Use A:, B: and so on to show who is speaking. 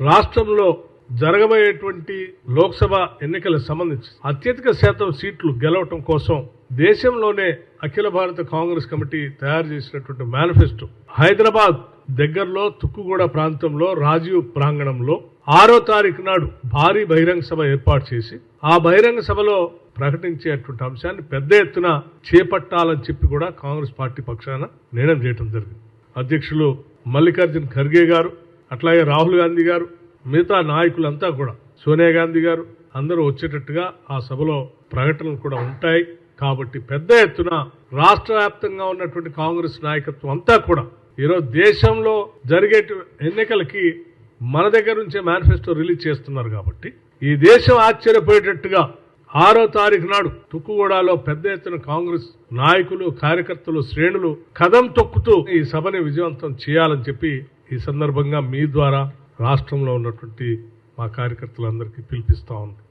A: రాష్ట్రంలో జరగబోయేటువంటి లోక్సభ ఎన్నికలకు సంబంధించి అత్యధిక శాతం సీట్లు గెలవటం కోసం దేశంలోనే అఖిల భారత కాంగ్రెస్ కమిటీ తయారు చేసినటువంటి మేనిఫెస్టో హైదరాబాద్ దగ్గరలో తుక్కుగూడ ప్రాంతంలో రాజీవ్ ప్రాంగణంలో ఆరో తారీఖు నాడు భారీ బహిరంగ సభ ఏర్పాటు చేసి ఆ బహిరంగ సభలో ప్రకటించేటువంటి అంశాన్ని పెద్ద ఎత్తున చేపట్టాలని చెప్పి కూడా కాంగ్రెస్ పార్టీ పక్షాన నిర్ణయం చేయడం జరిగింది. అధ్యక్షులు మల్లికార్జున్ ఖర్గే గారు అట్లాగే రాహుల్ గాంధీ గారు మిగతా నాయకులంతా కూడా సోనియా గాంధీ గారు అందరూ వచ్చేటట్టుగా ఆ సభలో ప్రకటనలు కూడా ఉంటాయి. కాబట్టి పెద్ద ఎత్తున రాష్ట్ర వ్యాప్తంగా ఉన్నటువంటి కాంగ్రెస్ నాయకత్వం అంతా కూడా ఈరోజు దేశంలో జరిగే ఎన్నికలకి మన దగ్గర నుంచే మేనిఫెస్టో రిలీజ్ చేస్తున్నారు కాబట్టి ఈ దేశం ఆశ్చర్యపోయేటట్టుగా ఆరో తారీఖు నాడు తుక్కుగూడలో పెద్ద ఎత్తున కాంగ్రెస్ నాయకులు కార్యకర్తలు శ్రేణులు కదం తొక్కుతూ ఈ సభని విజయవంతం చేయాలని చెప్పి ఈ సందర్భంగా మీ ద్వారా రాష్ట్రంలో ఉన్నటువంటి మా కార్యకర్తలందరికీ పిలిపిస్తూ ఉన్నాం.